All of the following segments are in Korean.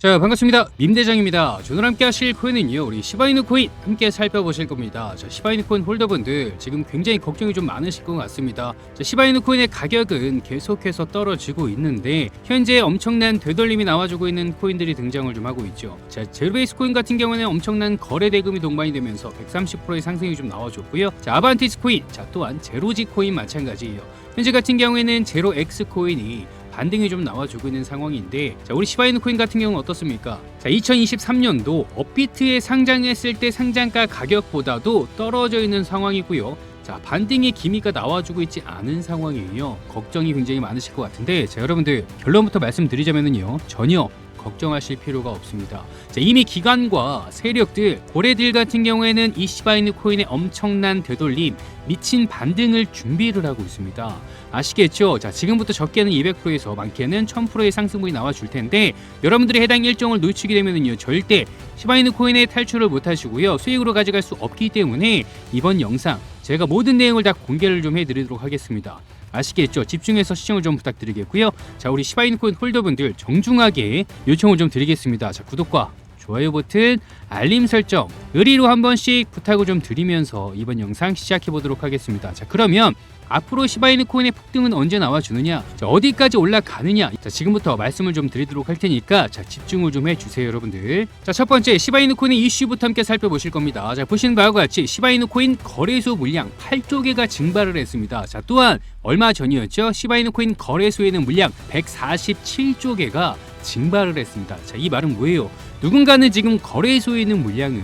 자 반갑습니다. 임대장입니다. 오늘 함께 하실 코인은요 우리 시바이누 코인 함께 살펴보실 겁니다. 자 시바이누 코인 홀더분들 지금 굉장히 걱정이 좀 많으실 것 같습니다. 자 시바이누 코인의 가격은 계속해서 떨어지고 있는데 현재 엄청난 되돌림이 나와주고 있는 코인들이 등장을 좀 하고 있죠. 자 제로베이스 코인 같은 경우는 엄청난 거래 대금이 동반이 되면서 130%의 상승이 좀 나와줬고요. 자 아반티스 코인 자 또한 제로지 코인 마찬가지예요. 현재 같은 경우에는 제로 엑스 코인이 반등이 좀 나와주고 있는 상황인데 자 우리 시바이누 코인 같은 경우는 어떻습니까? 자 2023년도 업비트에 상장했을 때 상장가 가격보다도 떨어져 있는 상황이고요. 자 반등의 기미가 나와주고 있지 않은 상황이에요. 걱정이 굉장히 많으실 것 같은데 자 여러분들 결론부터 말씀드리자면요 전혀 걱정하실 필요가 없습니다. 자, 이미 기관과 세력들, 고래들 같은 경우에는 이 시바이누 코인의 엄청난 되돌림, 미친 반등을 준비를 하고 있습니다. 아시겠죠? 자, 지금부터 적게는 200%에서 많게는 1000%의 상승분이 나와 줄 텐데 여러분들이 해당 일정을 놓치게 되면은요. 절대 시바이누 코인의 탈출을 못 하시고요. 수익으로 가져갈 수 없기 때문에 이번 영상 제가 모든 내용을 다 공개를 좀 해드리도록 하겠습니다. 아시겠죠? 집중해서 시청을 좀 부탁드리겠고요. 자, 우리 시바인코인 홀더분들 정중하게 요청을 좀 드리겠습니다. 자, 구독과 좋아요 버튼, 알림 설정, 의리로 한 번씩 부탁을 좀 드리면서 이번 영상 시작해 보도록 하겠습니다. 자, 그러면 앞으로 시바이누 코인의 폭등은 언제 나와주느냐, 자, 어디까지 올라가느냐, 자, 지금부터 말씀을 좀 드리도록 할 테니까 자, 집중을 좀 해주세요, 여러분들. 자, 첫 번째 시바이누 코인의 이슈부터 함께 살펴보실 겁니다. 자, 보시는 바와 같이 시바이누 코인 거래소 물량 8조 개가 증발을 했습니다. 자, 또한 얼마 전이었죠? 시바이누 코인 거래소에는 물량 147조 개가 증발을 했습니다. 자, 이 말은 뭐예요? 누군가는 지금 거래소에 있는 물량을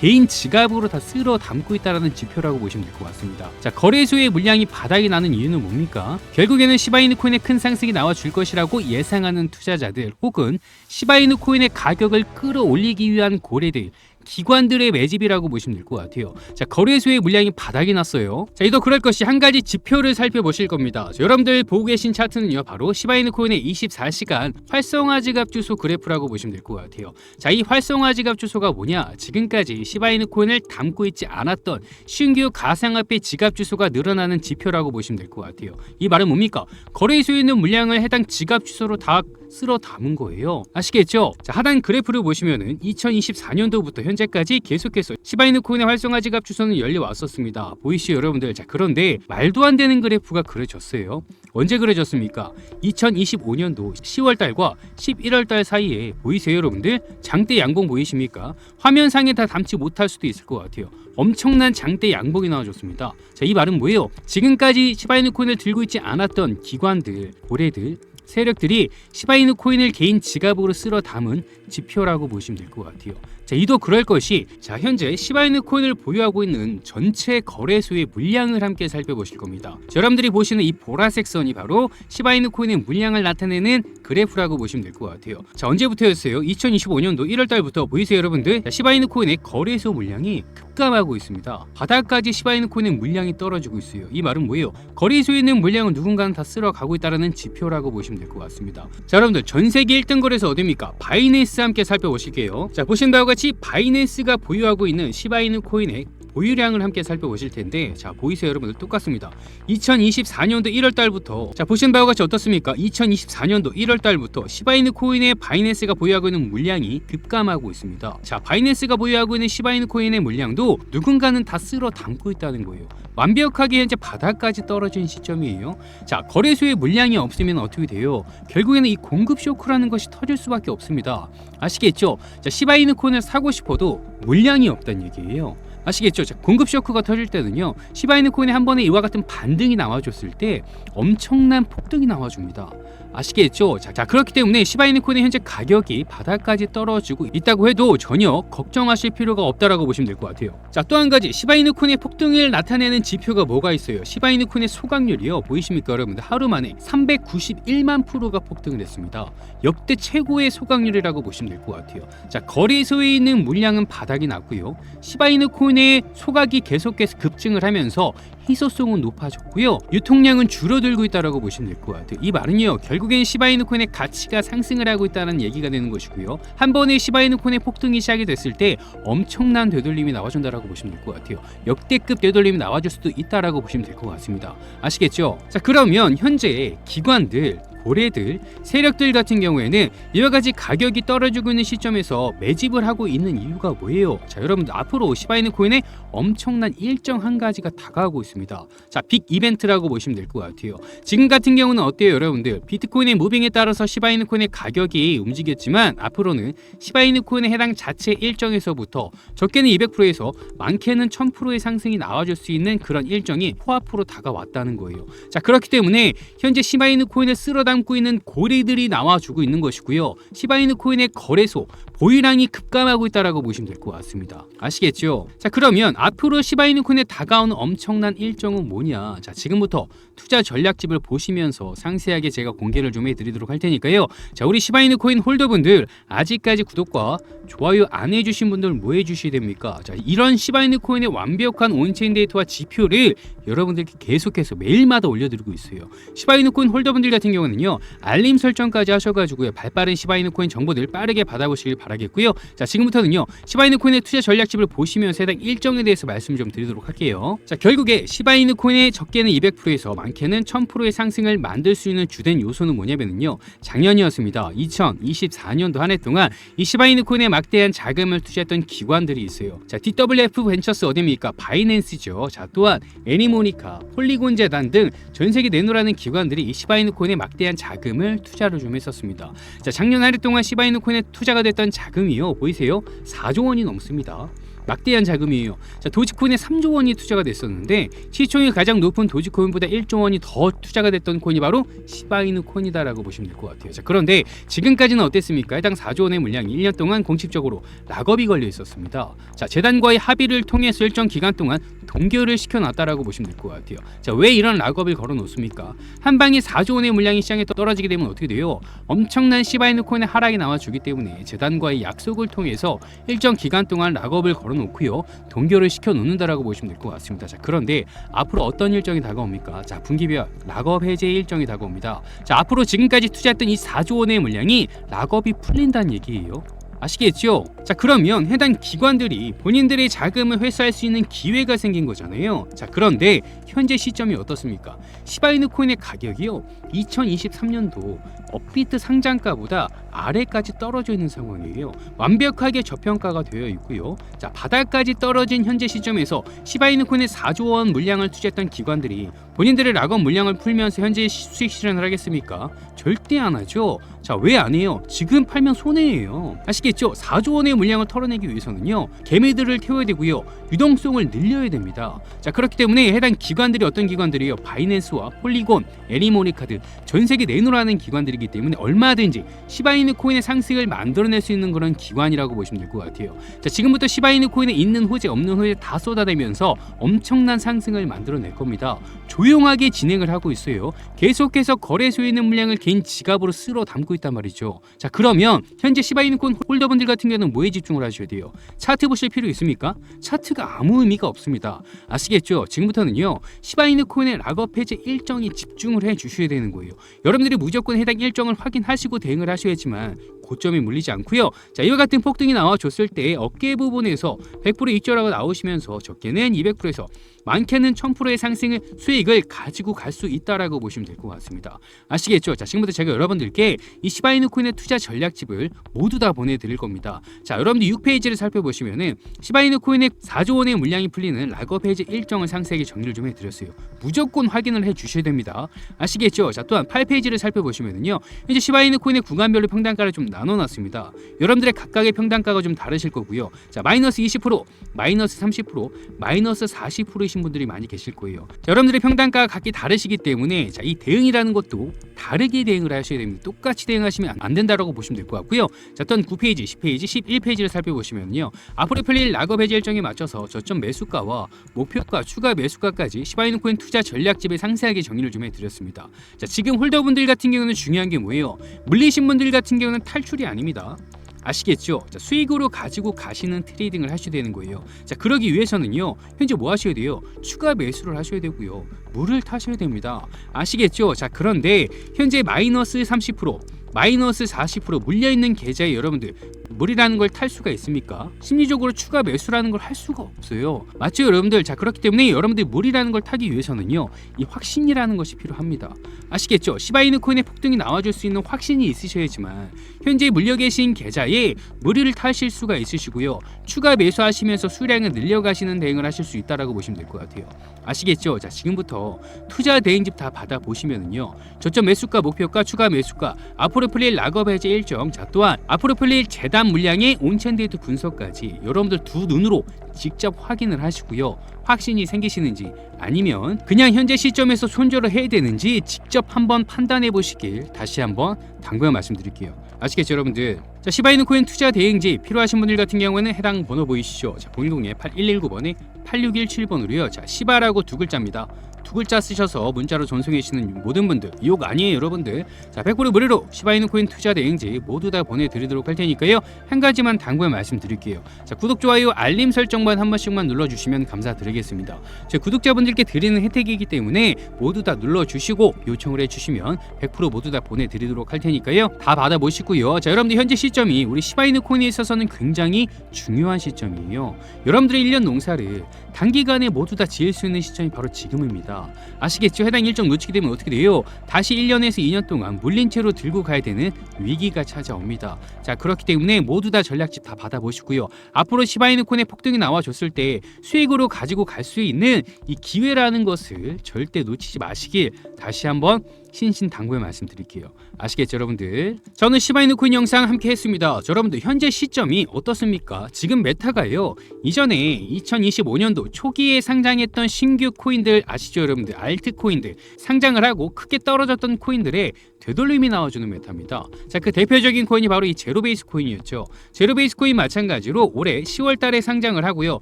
개인 지갑으로 다 쓸어 담고 있다는 지표라고 보시면 될 것 같습니다. 자, 거래소의 물량이 바닥이 나는 이유는 뭡니까? 결국에는 시바이누 코인의 큰 상승이 나와 줄 것이라고 예상하는 투자자들 혹은 시바이누 코인의 가격을 끌어올리기 위한 고래들 기관들의 매집이라고 보시면 될 것 같아요. 자, 거래소의 물량이 바닥이 났어요. 자, 이도 그럴 것이 한 가지 지표를 살펴보실 겁니다. 자, 여러분들 보고 계신 차트는요, 바로 시바이누 코인의 24시간 활성화 지갑 주소 그래프라고 보시면 될 것 같아요. 자, 이 활성화 지갑 주소가 뭐냐? 지금까지 시바이누 코인을 담고 있지 않았던 신규 가상화폐 지갑 주소가 늘어나는 지표라고 보시면 될 것 같아요. 이 말은 뭡니까? 거래소에 있는 물량을 해당 지갑 주소로 다 쓸어 담은 거예요. 아시겠죠? 자, 하단 그래프를 보시면은 2024년도부터 현재까지 계속해서 시바이누 코인의 활성화 지갑 주소는 열려 왔었습니다. 보이시죠, 여러분들? 자, 그런데 말도 안 되는 그래프가 그려졌어요. 언제 그려졌습니까? 2025년도 10월 달과 11월 달 사이에 보이세요, 여러분들? 장대 양봉 보이십니까? 화면상에 다 담지 못할 수도 있을 것 같아요. 엄청난 장대 양봉이 나와줬습니다. 자, 이 말은 뭐예요? 지금까지 시바이누 코인을 들고 있지 않았던 기관들, 고래들, 세력들이 시바이누 코인을 개인 지갑으로 쓸어 담은 지표라고 보시면 될 것 같아요. 자, 이도 그럴 것이 자, 현재 시바이누 코인을 보유하고 있는 전체 거래소의 물량을 함께 살펴보실 겁니다. 자, 여러분들이 보시는 이 보라색 선이 바로 시바이누 코인의 물량을 나타내는 그래프라고 보시면 될 것 같아요. 자, 언제부터였어요? 2025년도 1월 달부터 보이세요, 여러분들? 자, 시바이누 코인의 거래소 물량이 급감하고 있습니다. 바닥까지 시바이누 코인의 물량이 떨어지고 있어요. 이 말은 뭐예요? 거래소에 있는 물량은 누군가는 다 쓸어 가고 있다는 지표라고 보시면 될 것 같습니다. 자, 여러분들 전 세계 1등 거래소 어디입니까? 바이낸스 함께 살펴보실게요. 자, 보신 바와 같이 바이낸스가 보유하고 있는 시바이누 코인의 보유량을 함께 살펴보실 텐데 자 보이세요 여러분들? 똑같습니다. 2024년도 1월 달부터 자 보신 바와 같이 어떻습니까? 2024년도 1월 달부터 시바이누 코인의 바이낸스가 보유하고 있는 물량이 급감하고 있습니다. 자 바이낸스가 보유하고 있는 시바이누 코인의 물량도 누군가는 다 쓸어 담고 있다는 거예요. 완벽하게 현재 바닥까지 떨어진 시점이에요. 자 거래소에 물량이 없으면 어떻게 돼요? 결국에는 이 공급 쇼크라는 것이 터질 수밖에 없습니다. 아시겠죠? 자 시바이누 코인을 사고 싶어도 물량이 없다는 얘기예요 아시겠죠? 자, 공급 쇼크가 터질 때는요. 시바이누 코인이 한 번에 이와 같은 반등이 나와줬을 때 엄청난 폭등이 나와줍니다. 아시겠죠? 자, 자 그렇기 때문에 시바이누 코인의 현재 가격이 바닥까지 떨어지고 있다고 해도 전혀 걱정하실 필요가 없다라고 보시면 될 것 같아요. 자, 또 한 가지 시바이누 코인의 폭등을 나타내는 지표가 뭐가 있어요? 시바이누 코인의 소각률이요. 보이십니까, 여러분들? 하루 만에 391만 프로가 폭등을 했습니다. 역대 최고의 소각률이라고 보시면 될 것 같아요. 자, 거래 소에 있는 물량은 바닥이 났고요. 시바이누 코인 의 소각이 계속해서 급증을 하면서 희소성은 높아졌고요. 유통량은 줄어들고 있다라고 보시면 될 것 같아요. 이 말은요. 결국엔 시바이누 코인의 가치가 상승을 하고 있다는 얘기가 되는 것이고요. 한 번에 시바이누 코인의 폭등이 시작이 됐을 때 엄청난 되돌림이 나와준다라고 보시면 될 것 같아요. 역대급 되돌림이 나와줄 수도 있다라고 보시면 될 것 같습니다. 아시겠죠? 자 그러면 현재 기관들 고래들, 세력들 같은 경우에는 이와 같이 가격이 떨어지고 있는 시점에서 매집을 하고 있는 이유가 뭐예요? 자, 여러분들 앞으로 시바이누 코인에 엄청난 일정 한 가지가 다가오고 있습니다. 자, 빅 이벤트라고 보시면 될 것 같아요. 지금 같은 경우는 어때요, 여러분들? 비트코인의 무빙에 따라서 시바이누 코인의 가격이 움직였지만 앞으로는 시바이누 코인에 해당 자체 일정에서부터 적게는 200%에서 많게는 1000%의 상승이 나와줄 수 있는 그런 일정이 코앞으로 다가왔다는 거예요. 자, 그렇기 때문에 현재 시바이누 코인을 쓸어 담고 있는 고리들이 나와주고 있는 것이고요. 시바이누 코인의 거래소 보유량이 급감하고 있다라고 보시면 될 것 같습니다. 아시겠죠? 자, 그러면 앞으로 시바이누 코인에 다가오는 엄청난 일정은 뭐냐? 자, 지금부터 투자 전략집을 보시면서 상세하게 제가 공개를 좀 해드리도록 할 테니까요. 자, 우리 시바이누 코인 홀더분들 아직까지 구독과 좋아요 안 해주신 분들 뭐 해주셔야 됩니까? 자, 이런 시바이누 코인의 완벽한 온체인 데이터와 지표를 여러분들께 계속해서 매일마다 올려드리고 있어요. 시바이누 코인 홀더분들 같은 경우는 요 알림 설정까지 하셔가지고요 발빠른 시바이누 코인 정보들 빠르게 받아보시길 바라겠고요. 자, 지금부터는요 시바이누 코인의 투자 전략집을 보시면서 해당 일정에 대해서 말씀 좀 드리도록 할게요. 자, 결국에 시바이누 코인의 적게는 200%에서 많게는 1000%의 상승을 만들 수 있는 주된 요소는 뭐냐면요 작년이었습니다. 2024년도 한 해 동안 이 시바이누 코인에 막대한 자금을 투자했던 기관들이 있어요. 자, DWF 벤처스 어디입니까? 바이낸스죠. 자, 또한 애니모니카, 폴리곤 재단 등 전 세계 내노라는 기관들이 이 시바이누 코인에 막대 한 자금을 투자를 좀 했었습니다. 자, 작년 한 해 동안 시바이누 코인에 투자가 됐던 자금이요. 보이세요? 4조 원이 넘습니다. 막대한 자금이에요. 자, 도지코인에 3조 원이 투자가 됐었는데 시총이 가장 높은 도지코인보다 1조 원이 더 투자가 됐던 코인이 바로 시바이누 코인이다라고 보시면 될 것 같아요. 자, 그런데 지금까지는 어땠습니까? 해당 4조 원의 물량이 1년 동안 공식적으로 락업이 걸려 있었습니다. 자, 재단과의 합의를 통해서 일정 기간 동안 동결을 시켜놨다라고 보시면 될 것 같아요. 자, 왜 이런 락업을 걸어놓습니까? 한 방에 4조 원의 물량이 시장에 떨어지게 되면 어떻게 돼요? 엄청난 시바이누 코인의 하락이 나와주기 때문에 재단과의 약속을 통해서 일정 기간 동안 락업을 걸어놓고요 동결을 시켜놓는다라고 보시면 될 것 같습니다. 자, 그런데 앞으로 어떤 일정이 다가옵니까? 자, 분기별 락업 해제 일정이 다가옵니다. 자, 앞으로 지금까지 투자했던 이 4조 원의 물량이 락업이 풀린다는 얘기예요. 아시겠죠? 자 그러면 해당 기관들이 본인들의 자금을 회수할 수 있는 기회가 생긴 거잖아요. 자 그런데 현재 시점이 어떻습니까? 시바이누 코인의 가격이요 2023년도 업비트 상장가보다 아래까지 떨어져 있는 상황이에요. 완벽하게 저평가가 되어 있고요. 자 바닥까지 떨어진 현재 시점에서 시바이누 코인의 4조 원 물량을 투자했던 기관들이 본인들의 락업 물량을 풀면서 현재 수익 실현을 하겠습니까? 절대 안 하죠. 자 왜 안 해요? 지금 팔면 손해예요. 아시겠죠? 4조 원의 물량을 털어내기 위해서는요 개미들을 태워야 되고요 유동성을 늘려야 됩니다. 자 그렇기 때문에 해당 기관들이 어떤 기관들이요? 바이낸스와 폴리곤, 애니모니카 등전 세계 내노라는 기관들이기 때문에 얼마든지 시바이 누 코인의 상승을 만들어낼 수 있는 그런 기관이라고 보시면 될 것 같아요. 자 지금부터 시바이누 코인에 있는 호재 없는 호재 다 쏟아내면서 엄청난 상승을 만들어낼 겁니다. 조용하게 진행을 하고 있어요. 계속해서 거래소에 있는 물량을 개인 지갑으로 쓸어 담고 있단 말이죠. 자 그러면 현재 시바이누 코인 홀더분들 같은 경우는 뭐에 집중을 하셔야 돼요? 차트 보실 필요 있습니까? 차트가 아무 의미가 없습니다. 아시겠죠? 지금부터는요 시바이누 코인의 락업 해제 일정에 집중을 해 주셔야 되는 거예요. 여러분들이 무조건 해당 일정을 확인하시고 대응을 하셔야지만 mais. 고점이 물리지 않고요. 자 이와 같은 폭등이 나와줬을 때 어깨 부분에서 100% 익절하고 나오시면서 적게는 200%에서 많게는 1000%의 상승을 수익을 가지고 갈 수 있다라고 보시면 될 것 같습니다. 아시겠죠? 자 지금부터 제가 여러분들께 이 시바이누 코인의 투자 전략집을 모두 다 보내드릴 겁니다. 자 여러분들 6페이지를 살펴보시면은 시바이누 코인의 4조 원의 물량이 풀리는 락업 해제 일정을 상세하게 정리를 좀 해드렸어요. 무조건 확인을 해주셔야 됩니다. 아시겠죠? 자 또한 8페이지를 살펴보시면은요 현재 시바이누 코인의 구간별로 평단가를 좀 나 눠놨습니다. 여러분들의 각각의 평단가가 좀 다르실 거고요. 자 마이너스 20%, 마이너스 30%, 마이너스 40%이신 분들이 많이 계실 거예요. 자, 여러분들의 평단가가 각기 다르시기 때문에 자, 이 대응이라는 것도 다르게 대응을 하셔야 됩니다. 똑같이 대응하시면 안 된다라고 보시면 될 것 같고요. 자, 또한 9페이지, 10페이지, 11페이지를 살펴보시면요. 앞으로 풀릴 락업 해제 일정에 맞춰서 저점 매수가와 목표가, 추가 매수가까지 시바이누 코인 투자 전략집에 상세하게 정리를 좀 해드렸습니다. 자, 지금 홀더분들 같은 경우는 중요한 게 뭐예요? 물리신 분들 같은 경우는 탈출 이 아닙니다. 아시겠죠? 자, 수익으로 가지고 가시는 트레이딩을 하셔야 되는 거예요. 자, 그러기 위해서는요. 현재 뭐 하셔야 돼요? 추가 매수를 하셔야 되고요. 물을 타셔야 됩니다. 아시겠죠? 자, 그런데 현재 마이너스 30%, 마이너스 40% 물려 있는 계좌에 여러분들 물이라는 걸 탈 수가 있습니까? 심리적으로 추가 매수라는 걸 할 수가 없어요. 맞죠, 여러분들? 자, 그렇기 때문에 여러분들이 물이라는 걸 타기 위해서는요, 이 확신이라는 것이 필요합니다. 아시겠죠? 시바이누 코인의 폭등이 나와줄 수 있는 확신이 있으셔야지만 현재 물려 계신 계좌에 무리를 타실 수가 있으시고요. 추가 매수하시면서 수량을 늘려가시는 대응을 하실 수 있다라고 보시면 될 것 같아요. 아시겠죠? 자, 지금부터 투자 대행집 다 받아 보시면은요. 저점 매수가 목표가 추가 매수가 앞으로 풀릴 락업 해제 일정 자 또한 앞으로 풀릴 재단 물량의 온천 데이트 분석까지 여러분들 두 눈으로 직접 확인을 하시고요. 확신이 생기시는지 아니면 그냥 현재 시점에서 손절을 해야 되는지 직접 한번 판단해 보시길 다시 한번 당부해 말씀드릴게요. 아시겠죠, 여러분들? 자, 시바이누 코인 투자 대행지 필요하신 분들 같은 경우에는 해당 번호 보이시죠? 자, 010에 8119번에 8617번으로요. 자, 시바라고 두 글자입니다. 두 글자 쓰셔서 문자로 전송해 주시는 모든 분들 욕 아니에요 여러분들. 자 100% 무료로 시바이누 코인 투자 대행지 모두 다 보내드리도록 할 테니까요. 한 가지만 당부해 말씀드릴게요. 자 구독 좋아요 알림 설정만 한 번씩만 눌러주시면 감사드리겠습니다. 제 구독자분들께 드리는 혜택이기 때문에 모두 다 눌러주시고 요청을 해주시면 100% 모두 다 보내드리도록 할 테니까요. 다 받아보시고요. 자 여러분들 현재 시점이 우리 시바이누 코인에 있어서는 굉장히 중요한 시점이에요. 여러분들의 1년 농사를 단기간에 모두 다 지을 수 있는 시점이 바로 지금입니다. 아시겠죠? 해당 일정 놓치게 되면 어떻게 돼요? 다시 1년에서 2년 동안 물린 채로 들고 가야 되는 위기가 찾아옵니다. 자, 그렇기 때문에 모두 다 전략집 다 받아보시고요. 앞으로 시바이누콘의 폭등이 나와줬을 때 수익으로 가지고 갈 수 있는 이 기회라는 것을 절대 놓치지 마시길 다시 한번 신신당부의 말씀드릴게요. 아시겠죠, 여러분들? 저는 시바이누 코인 영상 함께 했습니다. 자, 여러분들 현재 시점이 어떻습니까? 지금 메타가요. 이전에 2025년도 초기에 상장했던 신규 코인들 아시죠, 여러분들? 알트 코인들 상장을 하고 크게 떨어졌던 코인들의 되돌림이 나와주는 메타입니다. 자, 그 대표적인 코인이 바로 이 제로베이스 코인이었죠. 제로베이스 코인 마찬가지로 올해 10월 달에 상장을 하고요.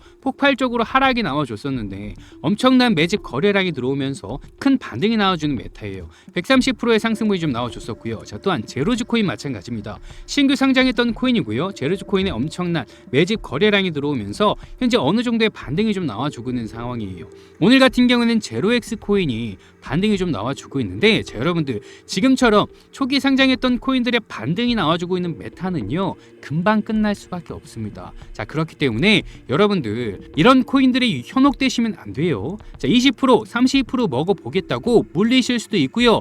폭발적으로 하락이 나와줬었는데 엄청난 매집 거래량이 들어오면서 큰 반등이 나와주는 메타예요. 130%의 상승 분이 좀 나와줬었고요. 자, 또한 제로즈 코인 마찬가지입니다. 신규 상장했던 코인이고요. 제로즈 코인에 엄청난 매집 거래량이 들어오면서 현재 어느 정도의 반등이 좀 나와주고 있는 상황이에요. 오늘 같은 경우는 제로엑스 코인이 반등이 좀 나와주고 있는데 자, 여러분들 지금처럼 초기 상장했던 코인들의 반등이 나와주고 있는 메타는요 금방 끝날 수밖에 없습니다. 자 그렇기 때문에 여러분들 이런 코인들이 현혹되시면 안 돼요. 자 20% 32% 먹어 보겠다고 물리실 수도 있고요.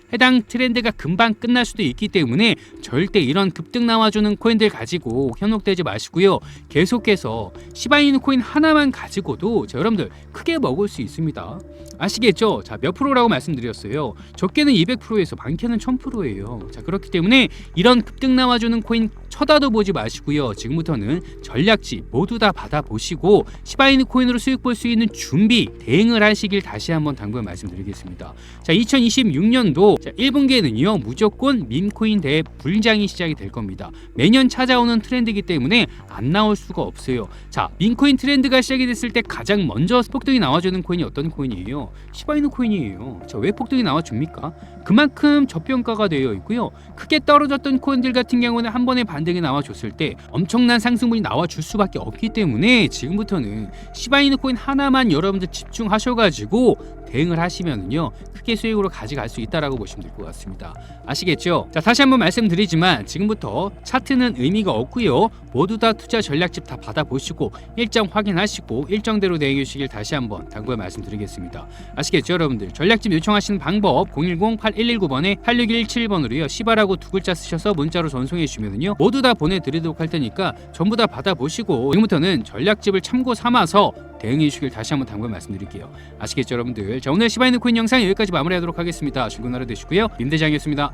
해당 트렌드가 금방 끝날 수도 있기 때문에 절대 이런 급등 나와주는 코인들 가지고 현혹되지 마시고요. 계속해서 시바이누 코인 하나만 가지고도 자, 여러분들 크게 먹을 수 있습니다. 아시겠죠? 자, 몇 프로라고 말씀드렸어요. 적게는 200%에서 많게는 1000%예요. 자, 그렇기 때문에 이런 급등 나와주는 코인 쳐다도 보지 마시고요. 지금부터는 전략지 모두 다 받아보시고 시바이누 코인으로 수익 볼 수 있는 준비, 대응을 하시길 다시 한번 당부해 말씀드리겠습니다. 자, 2026년도 자, 1분기에는요. 무조건 민코인 대회 불장이 시작이 될 겁니다. 매년 찾아오는 트렌드이기 때문에 안 나올 수가 없어요. 자, 민코인 트렌드가 시작이 됐을 때 가장 먼저 폭등이 나와주는 코인이 어떤 코인이에요? 시바이누 코인이에요. 자, 왜 폭등이 나와줍니까? 그만큼 저평가가 되어 있고요. 크게 떨어졌던 코인들 같은 경우는 한 번에 반등이 나와줬을 때 엄청난 상승분이 나와줄 수밖에 없기 때문에 지금부터는 시바이누 코인 하나만 여러분들 집중하셔가지고 대응을 하시면은요 크게 수익으로 가져갈 수 있다라고 보시면 될 것 같습니다. 아시겠죠? 자 다시 한번 말씀드리지만 지금부터 차트는 의미가 없고요. 모두 다 투자 전략집 다 받아보시고 일정 확인하시고 일정대로 대응해 주시길 다시 한번 당부해 말씀드리겠습니다. 아시겠죠, 여러분들? 전략집 요청하시는 방법 010-8119번에 8617번으로요. 시바라고 두 글자 쓰셔서 문자로 전송해 주시면은요 모두 다 보내드리도록 할 테니까 전부 다 받아보시고 지금부터는 전략집을 참고 삼아서 대응해 주시길 다시 한번 당부해 말씀드릴게요. 아시겠죠, 여러분들? 자 오늘 시바이누 코인 영상 여기까지 마무리하도록 하겠습니다. 즐거운 하루 되시고요. 임 대장이었습니다.